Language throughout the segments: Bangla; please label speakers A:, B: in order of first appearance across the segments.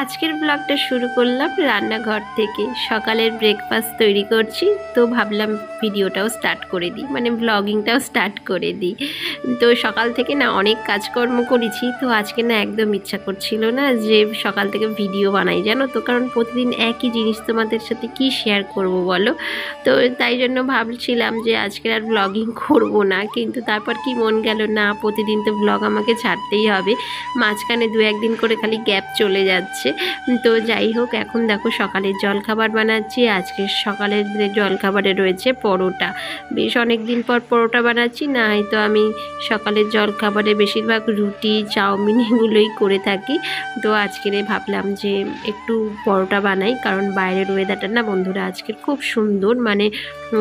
A: আজকের ব্লগটা শুরু করলাম রান্নাঘর থেকে। সকালের ব্রেকফাস্ট তৈরি করছি, তো ভাবলাম ভিডিওটাও স্টার্ট করে দিই মানে ব্লগিংটাও স্টার্ট করে দিই। তো সকাল থেকে না অনেক কাজকর্ম করেছি, তো আজকে না একদম ইচ্ছা করছিল না যে সকাল থেকে ভিডিও বানাই, জানো তো? কারণ প্রতিদিন একই জিনিস তোমাদের সাথে কি শেয়ার করব বলো? তো তাই জন্য ভাবছিলাম যে আজকে আর ব্লগিং করব না, কিন্তু তারপর কি মন গেল না, প্রতিদিন তো ব্লগ আমাকে ছাড়তেই হবে। মাঝখানে দু একদিন করে খালি গ্যাপ চলে যাচ্ছে। তো যাই হোক, এখন দেখো সকালের জলখাবার বানাচ্ছি। আজকে সকালের জলখাবারে রয়েছে পরোটা। বেশ অনেক দিন পর পরোটা বানাচ্ছি, না হয়তো আমি সকালের জলখাবারে বেশিরভাগ রুটি, চাউমিন এগুলোই করে থাকি। তো আজকের ভাবলাম যে একটু পরোটা বানাই, কারণ বাইরের ওয়েদারটা না বন্ধুরা আজকের খুব সুন্দর। মানে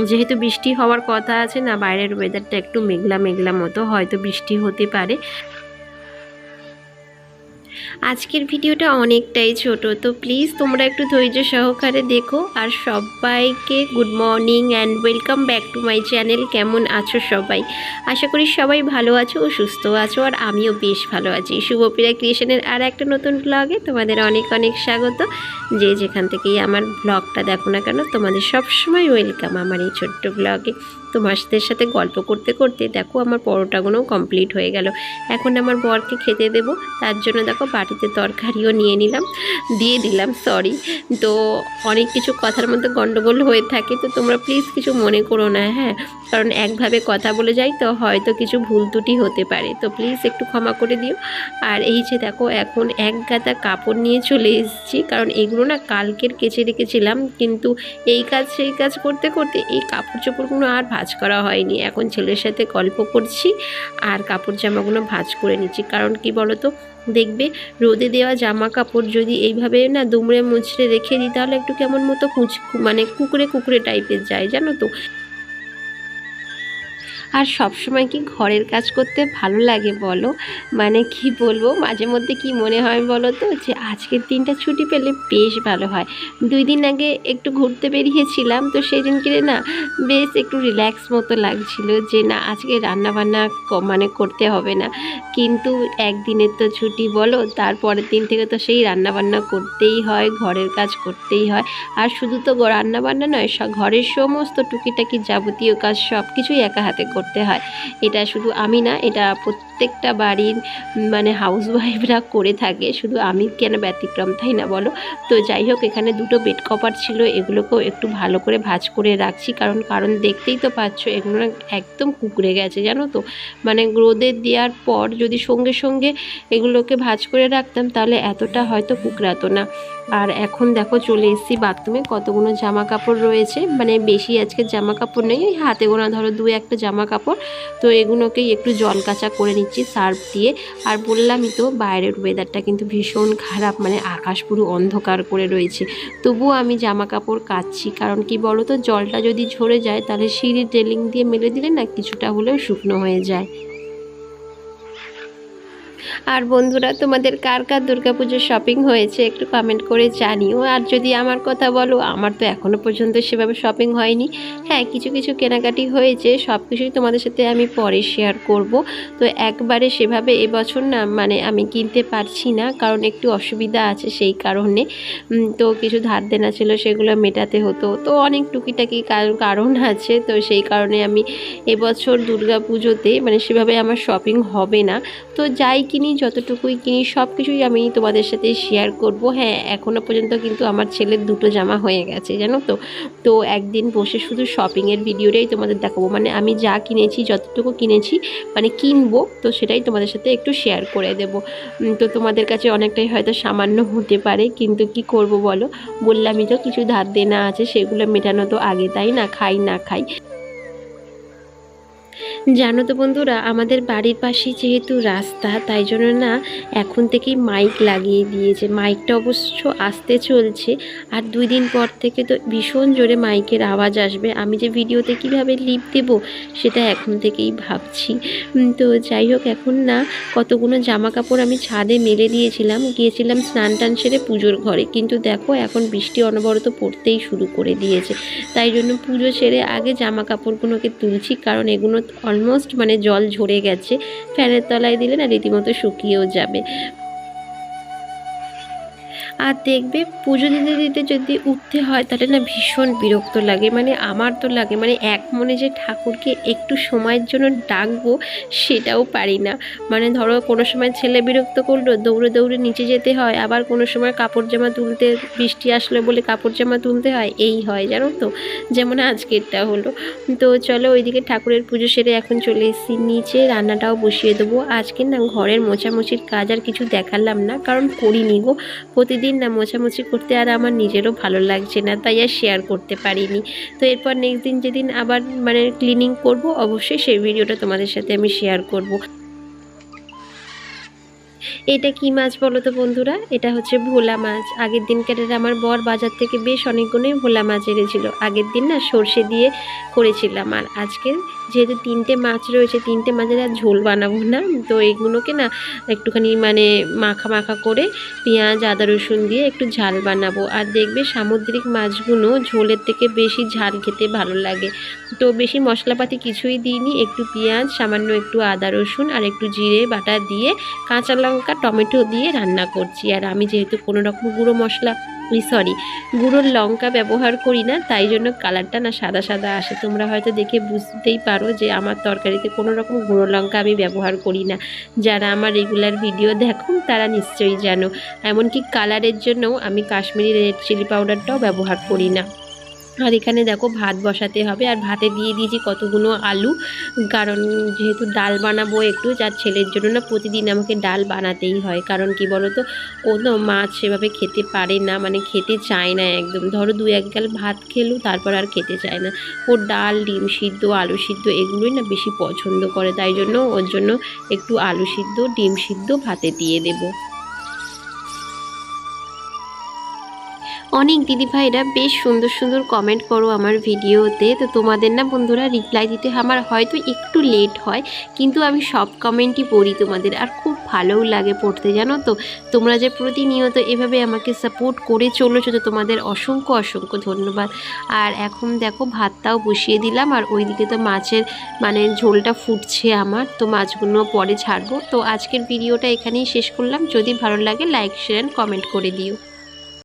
A: যেহেতু বৃষ্টি হওয়ার কথা আছে না, বাইরের ওয়েদারটা একটু মেঘলা মেঘলা মতো, হয়তো বৃষ্টি হতে পারে। আজকের ভিডিওটা অনেকটাই ছোট, তো প্লিজ তোমরা একটু ধৈর্য সহকারে দেখো। আর সবাইকে good morning and welcome back to my channel কেমন আছো সবাই? আশা করি সবাই ভালো আছো ও সুস্থ আছো, আর আমিও বেশ ভালো আছি। শুভপ্রিয়া ক্রিয়েশনের আর একটা নতুন ব্লগে তোমাদের অনেক অনেক স্বাগত। যে যেখান থেকেই আমার ব্লগটা দেখো না কেন, তোমাদের সবসময় ওয়েলকাম আমার এই ছোট্ট ব্লগে তোমাদের সাথে গল্প করতে করতে দেখো আমার পরোটাগুলোও কমপ্লিট হয়ে গেল। এখন আমার বরকে খেতে দেব, তার জন্য দেখো বাটিতে তরকারিও নিয়ে নিলাম, দিয়ে দিলাম সরি তো অনেক কিছু কথার মধ্যে গণ্ডগোল হয়ে থাকে, তো তোমরা প্লিজ কিছু মনে করো না হ্যাঁ? কারণ একভাবে কথা বলে যাই তো হয়তো কিছু ভুল ত্রুটি হতে পারে। তো প্লিজ একটু ক্ষমা করে দিও। আর এই যে দেখো এখন এক গাদা কাপড় নিয়ে চলে এসেছি, কারণ এগুলো না কালকের কেচে রেখেছিলাম কিন্তু এই কাজ সেই কাজ করতে করতে এই কাপড় চোপড়গুলো আর ভাঁজ করা হয়নি। এখন ছেলের সাথে গল্প করছি আর কাপড় জামাগুলো ভাঁজ করে নিচ্ছি। কারণ কি তো দেখবে রোদে দেওয়া জামা কাপড় যদি এইভাবে না দুমড়ে মুচড়ে রেখে দিই, তাহলে একটু কেমন মতো কুচ মানে কুকুরে কুকুরে টাইপের যায়, জানো তো? আর সব সময় কি ঘরের কাজ করতে ভালো লাগে বলো? মানে কি বলব? মাঝে মধ্যে কি মনে হয় বলো তো? যে আজকের দিনটা ছুটি পেলে বেশ ভালো হয়। দুই দিন আগে একটু ঘুরতে বেরিয়েছিলাম, তো সেই দিনকে না বেশ একটু রিল্যাক্স মতো লাগছিল যে না, আজকে রান্না বান্না মানে করতে হবে না। কিন্তু একদিনের তো ছুটি বলো, তারপরের দিন থেকে তো সেই রান্না বান্না করতেই হয়, ঘরের কাজ করতেই হয়। আর শুধু তো রান্না বান্না নয় ঘরের সমস্ত টুকিটাকি যাবতীয় কাজ সব কিছুই একা হাতে করতে হয়। এটা শুধু আমি না, এটা প্রত্যেকটা বাড়ির মানে হাউস ওয়াইফরা করে থাকে। শুধু আমি কেন ব্যতিক্রম তাই না বলো? তো যাই হোক, এখানে দুটো বেড কভার ছিল, এগুলোকেও একটু ভালো করে ভাঁজ করে রাখছি। কারণ কারণ দেখতেই তো পাচ্ছ, এগুলো একদম কুকড়ে গেছে, জানো তো? মানে রোদে দেওয়ার পর যদি সঙ্গে সঙ্গে এগুলোকে ভাঁজ করে রাখতাম, তাহলে এতটা হয়তো কুকড়াতো না। আর এখন দেখো, চলে এসেছি বাথরুমে কতগুলো জামা কাপড় রয়েছে। মানে বেশি আজকে জামা কাপড় নেই হাতে গোনা ধরো, দু একটা জামা কাপড়। তো এগুলোকেই একটু জল কাঁচা করে নিচ্ছি, সার্ফ দিয়ে। আর বললামই তো, বাইরের ওয়েদারটা কিন্তু ভীষণ খারাপ মানে আকাশ পুরো অন্ধকার করে রয়েছে। তবুও আমি জামা কাপড় কাচ্ছি, কারণ কি বলো তো জলটা যদি ঝরে যায়, তাহলে সিঁড়ি রেলিং দিয়ে মেলে দিলে না, কিছুটা হলেও শুকনো হয়ে যায়। আর বন্ধুরা, তোমাদের কার কার দুর্গাপুজোর শপিং হয়েছে একটু কমেন্ট করে জানিও। আর যদি আমার কথা বলো, আমার তো এখনও পর্যন্ত সেভাবে শপিং হয়নি। হ্যাঁ কিছু কিছু কেনাকাটি হয়েছে সব কিছুই তোমাদের সাথে আমি পরে শেয়ার করব। তো একবারে সেভাবে এবছর না মানে আমি কিনতে পারছি না, কারণ একটু অসুবিধা আছে সেই কারণে। তো কিছু ধার দেনা ছিল, সেগুলো মেটাতে হতো। তো অনেক টুকিটাকি কার- কারণ আছে, তো সেই কারণে আমি এবছর দুর্গা পুজোতে মানে সেভাবে আমার শপিং হবে না। তো যাই কিনি, যতটুকুই কিনি সব কিছুই আমি তোমাদের সাথে শেয়ার করব। হ্যাঁ এখনও পর্যন্ত কিন্তু আমার ছেলের দুটো জামা হয়ে গেছে, জানো তো? তো একদিন বসে শুধু শপিংয়ের ভিডিওটাই তোমাদের দেখাবো। মানে আমি যা কিনেছি, যতটুকু কিনেছি মানে কিনবো, তো সেটাই তোমাদের সাথে একটু শেয়ার করে দেবো। তো তোমাদের কাছে অনেকটাই হয়তো সামান্য হতে পারে, কিন্তু কি করব বলো? বললামই তো, কিছু ধার দেনা আছে, সেগুলো মেটানো তো আগে, তাই না? খাই না খাই। জানো তো বন্ধুরা, আমাদের বাড়ির পাশে যেহেতু রাস্তা, তাই জন্য না এখন থেকেই মাইক লাগিয়ে দিয়েছে। মাইকটা অবশ্য আসতে চলছে, আর দুই দিন পর থেকে তো ভীষণ জোরে মাইকের আওয়াজ আসবে। আমি যে ভিডিওতে কীভাবে লিপ দেব, সেটা এখন থেকেই ভাবছি। তো যাই হোক, এখন না কতগুলো জামা কাপড় আমি ছাদে মেলে দিয়েছিলাম। গিয়েছিলাম স্নান টান সেরে পুজোর ঘরে। কিন্তু দেখো, এখন বৃষ্টি অনবরত পড়তেই শুরু করে দিয়েছে। তাই জন্য পুজো সেরে আগে জামা কাপড়গুলোকে তুলছি, কারণ এগুলো অলমোস্ট মানে জল ঝরে গেছে। ফ্যানের তলায় দিলে না রীতিমতো শুকিয়েও যাবে। আর দেখবে পুজো দিতে দিতে যদি উঠতে হয়, তাহলে না ভীষণ বিরক্ত লাগে। মানে আমার তো লাগে মানে এক মনে যে ঠাকুরকে একটু সময়ের জন্য ডাকবো, সেটাও পারি না। মানে ধরো কোনো সময় ছেলে বিরক্ত করল, দৌড়ে দৌড়ে নিচে যেতে হয়, আবার কোনো সময় কাপড় জামা তুলতে বৃষ্টি আসলো বলে কাপড় জামা তুলতে হয়, এই হয়, জানো তো? যেমন আজকেরটা হলো। তো চলো ওইদিকে ঠাকুরের পুজো সেরে এখন চলে এসেছি। নিচে রান্নাটাও বসিয়ে দেবো। আজকে না ঘরের মোছামুছির কাজ আর কিছু দেখালাম না, কারণ করিনি গো। প্রতিদিন না মোছামুছি করতে আর আমার নিজেরও ভালো লাগছে না, তাই আর শেয়ার করতে পারিনি। তো এরপর নেক্সট দিন যেদিন আবার মানে ক্লিনিং করব, অবশ্যই সেই ভিডিওটা তোমাদের সাথে আমি শেয়ার করব। এটা কি মাছ বলো তো বন্ধুরা? এটা হচ্ছে ভোলা মাছ। আগের দিনকার আমার বর বাজার থেকে বেশ অনেকগুলোই ভোলা মাছ এনেছিল। আগের দিন না সর্ষে দিয়ে করেছিলাম। আর আজকে যেহেতু তিনটে মাছ রয়েছে, তিনটে মাছের আর ঝোল বানাবো না, তো এগুলোকে না একটুখানি মানে মাখা মাখা করে পেঁয়াজ, আদা, রসুন দিয়ে একটু ঝাল বানাবো। আর দেখবে সামুদ্রিক মাছগুলো ঝোলের থেকে বেশি ঝাল খেতে ভালো লাগে। তো বেশি মশলাপাতি কিছুই দিইনি। একটু পেঁয়াজ, সামান্য একটু আদা, রসুন আর একটু জিরে বাটা দিয়ে কাঁচা লঙ্কা, টমেটো দিয়ে রান্না করছি। আর আমি যেহেতু কোনো রকম গুঁড়ো মশলা সরি গুঁড়োর লঙ্কা ব্যবহার করি না, তাই জন্য কালারটা না সাদা সাদা আসে। তোমরা হয়তো দেখে বুঝতেই পারো যে আমার তরকারিতে কোনো রকম গুঁড়ো লঙ্কা আমি ব্যবহার করি না। যারা আমার রেগুলার ভিডিও দেখো, তারা নিশ্চয়ই জানো। এমনকি কালারের জন্যও আমি কাশ্মীরি রেড চিলি পাউডারটাও ব্যবহার করি না। আর এখানে দেখো ভাত বসাতে হবে আর ভাতে দিয়ে দিয়েছি কতগুলো আলু। কারণ যেহেতু ডাল বানাবো একটু, যার ছেলের জন্য না প্রতিদিন আমাকে ডাল বানাতেই হয়। কারণ কি বলো তো ও তো মাছ সেভাবে খেতে পারে না মানে খেতে চায় না একদম। ধরো দু এক গাল ভাত খেলো, তারপর আর খেতে চায় না। ও ডাল, ডিম সিদ্ধ, আলু সিদ্ধ এগুলোই না বেশি পছন্দ করে। তাই জন্য ওর জন্য একটু আলু সিদ্ধ, ডিম সিদ্ধ ভাতে দিয়ে দেবো। অনেক দিদিভাইরা বেশ সুন্দর সুন্দর কমেন্ট করো আমার ভিডিওতে। তো তোমাদের না বন্ধুরা রিপ্লাই দিতে আমার হয়তো একটু লেট হয়, কিন্তু আমি সব কমেন্টই পড়ি তোমাদের। আর খুব ভালোও লাগে পড়তে, জানো তো? তোমরা যে প্রতিনিয়ত এভাবে আমাকে সাপোর্ট করে চলেছো, তো তোমাদের অসংখ্য অসংখ্য ধন্যবাদ। আর এখন দেখো ভাতটাও বসিয়ে দিলাম, আর ওইদিকে তো মাছের মানে ঝোলটা ফুটছে আমার, তো মাছগুলো পরে ছাড়বো। তো আজকের ভিডিওটা এখানেই শেষ করলাম। যদি ভালো লাগে লাইক শেয়ার কমেন্ট করে দিও।